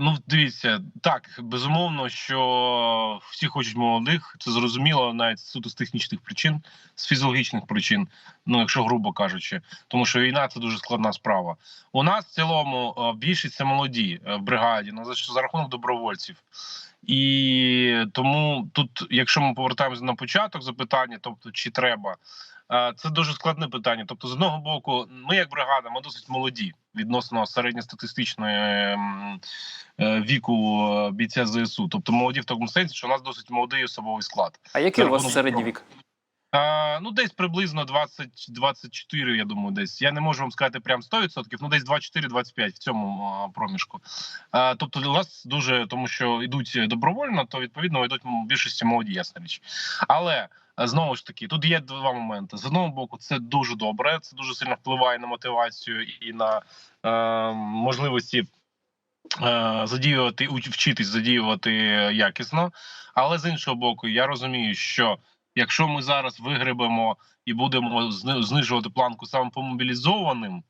Ну, дивіться, так безумовно, що всі хочуть молодих, це зрозуміло, навіть суто з технічних причин, з фізіологічних причин, ну якщо грубо кажучи, тому що війна це дуже складна справа. У нас в цілому е, більшість це молоді е, в бригаді, ну за що за рахунок добровольців. І тому тут, якщо ми повертаємося на початок запитання, тобто чи треба, е, це дуже складне питання. Тобто, з одного боку, ми як бригада, ми досить молоді відносно середньостатистичної ем, е, віку е, бійця ЗСУ. Тобто молоді в такому сенсі, що у нас досить молодий особовий склад. А який у вас середній вік? Е, ну, десь приблизно 20-24, я думаю, десь. Я не можу вам сказати прям 100%, ну десь 24-25 в цьому е, проміжку. Е, тобто у нас дуже, тому що йдуть добровольно, то відповідно йдуть більшості молоді, ясна річ. Але знову ж таки, тут є два моменти. З одного боку, це дуже добре, це дуже сильно впливає на мотивацію і на е, можливості. е, Задіювати вчитись задіювати якісно, але з іншого боку, я розумію, що якщо ми зараз вигребемо і будемо знижувати планку саме по мобілізованим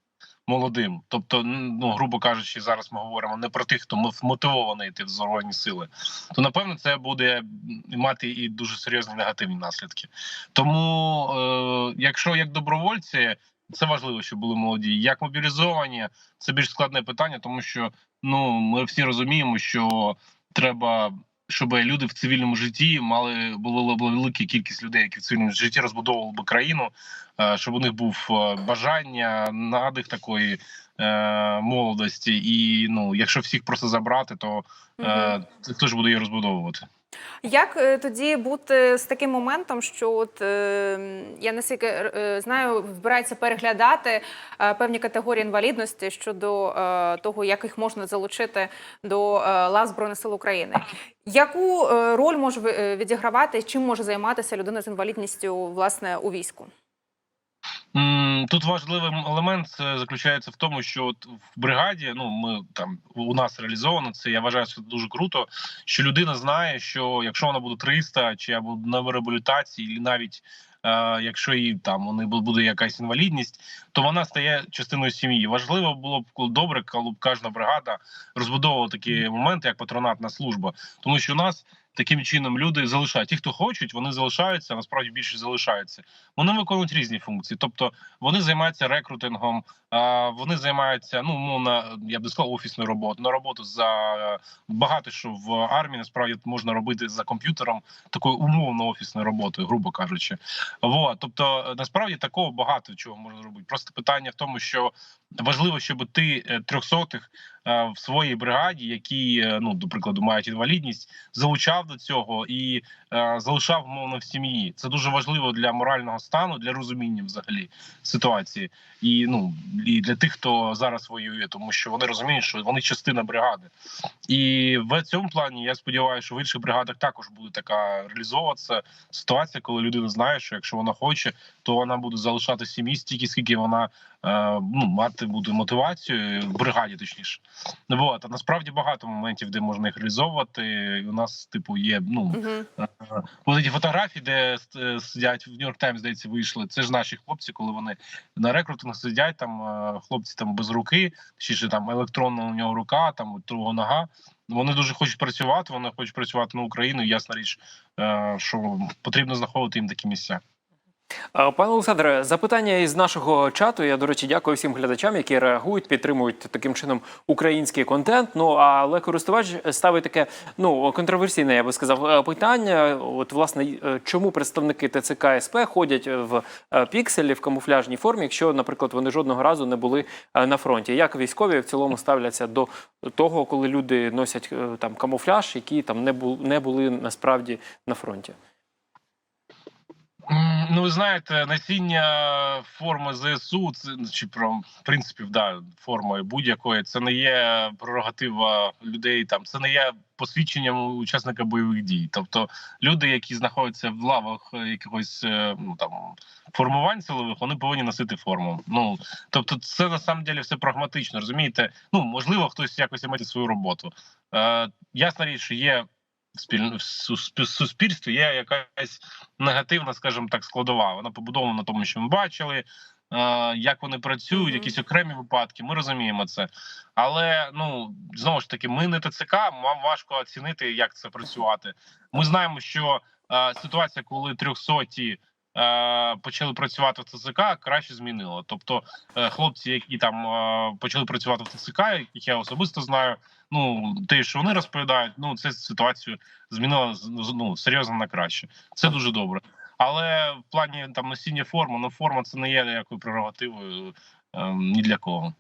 молодим, тобто, ну грубо кажучи, зараз ми говоримо не про тих, хто мо- мотивований йти в збройні сили, то напевно це буде мати і дуже серйозні негативні наслідки. Тому, е, якщо як добровольці. Це важливо, щоб були молоді. Як мобілізовані, це більш складне питання, тому що ну ми всі розуміємо, що треба щоб люди в цивільному житті мали була велика кількість людей, які в цивільному житті розбудовували б країну, е, щоб у них був е, бажання, надих такої е, молодості. І ну, якщо всіх просто забрати, то е, хто ж буде її розбудовувати? Як е, тоді бути з таким моментом, що от е, я наскільки е, знаю, збирається переглядати певні категорії інвалідності щодо того, як їх можна залучити до лав Збройних сил України? Яку роль може відігравати, чим може займатися людина з інвалідністю власне у війську? Тут важливий елемент заключається в тому, що от в бригаді, ну ми там у нас реалізовано це. Я вважаю, що це дуже круто. Що людина знає, що якщо вона буде 300, чи або на реабілітації, і навіть е, якщо їй там вони бу- буде якась інвалідність, то вона стає частиною сім'ї. Важливо було б добре, коли б кожна бригада розбудовувала такі моменти, як патронатна служба, тому що у нас. Таким чином люди залишають ті, хто хочуть, вони залишаються. Насправді більше залишаються. Вони виконують різні функції, тобто вони займаються рекрутингом, вони займаються ну умовно, я б не сказав, офісною роботою. На роботу за багато що в армії насправді можна робити за комп'ютером такою умовно офісною роботою, грубо кажучи. Вот. тобто насправді такого багато чого можна робити. Просто питання в тому, що важливо, щоб ти е, трьохсотих е, в своїй бригаді, які е, ну до прикладу мають інвалідність, залучав до цього і залишав умовно в сім'ї. Це дуже важливо для морального стану, для розуміння взагалі ситуації, і ну і для тих, хто зараз воює, тому що вони розуміють, що вони частина бригади. І в цьому плані я сподіваюся, що в інших бригадах також буде така реалізовуватися ситуація, коли людина знає, що якщо вона хоче, то вона буде залишати сім'ї стільки, скільки вона е, ну мати буде мотивацію в бригаді, точніше. Вот. А насправді багато моментів, де можна їх реалізовувати. І у нас, типу, є ну ці фотографії, де е, сидять в Нью-Йорк Таймс, здається, вийшли. Це ж наші хлопці, коли вони на рекрутинг сидять. Там е, хлопці там без руки, чи ж там електронна у нього рука, там друга нога. Вони дуже хочуть працювати. Вони хочуть працювати на Україну. Ясна річ, е, що потрібно знаходити їм такі місця. Пане Олександре, запитання із нашого чату. Я, до речі, дякую всім глядачам, які реагують, підтримують таким чином український контент. Ну але користувач ставить таке ну контроверсійне, я би сказав, е, питання. От власне, е, чому представники ТЦК СП ходять в е, пікселі в камуфляжній формі, якщо, наприклад, вони жодного разу не були на фронті? Як військові в цілому ставляться до того, коли люди носять там камуфляж, які там не були насправді на фронті? Ну, ви знаєте, насіння форми ЗСУ, це ну, чи про в принципі, да, формою будь-якої, це не є прерогатива людей. Там це не є посвідченням учасника бойових дій. Тобто люди, які знаходяться в лавах якихось е, ну там формувань силових, вони повинні носити форму. Ну тобто, це на самом деле все прагматично. Розумієте? Ну можливо, хтось якось мати свою роботу. Е, Ясна річ, що є. В суспільстві є якась негативна, скажімо так, складова. Вона побудована на тому, що ми бачили. е, як вони працюють, якісь окремі випадки. Ми розуміємо це. Але ну знову ж таки, ми не ТЦК, вам важко оцінити, як це працювати. Ми знаємо, що е, ситуація, коли трьохсоті почали працювати в ТЦК, краще змінило. Тобто, е, хлопці, які там е, почали працювати в ТЦК, яких я особисто знаю, ну те, що вони розповідають, ну це ситуацію змінило ну серйозно на краще. Це дуже добре. Але в плані там носіння форми, ну форма це не є якою прерогативою ем, ні для кого.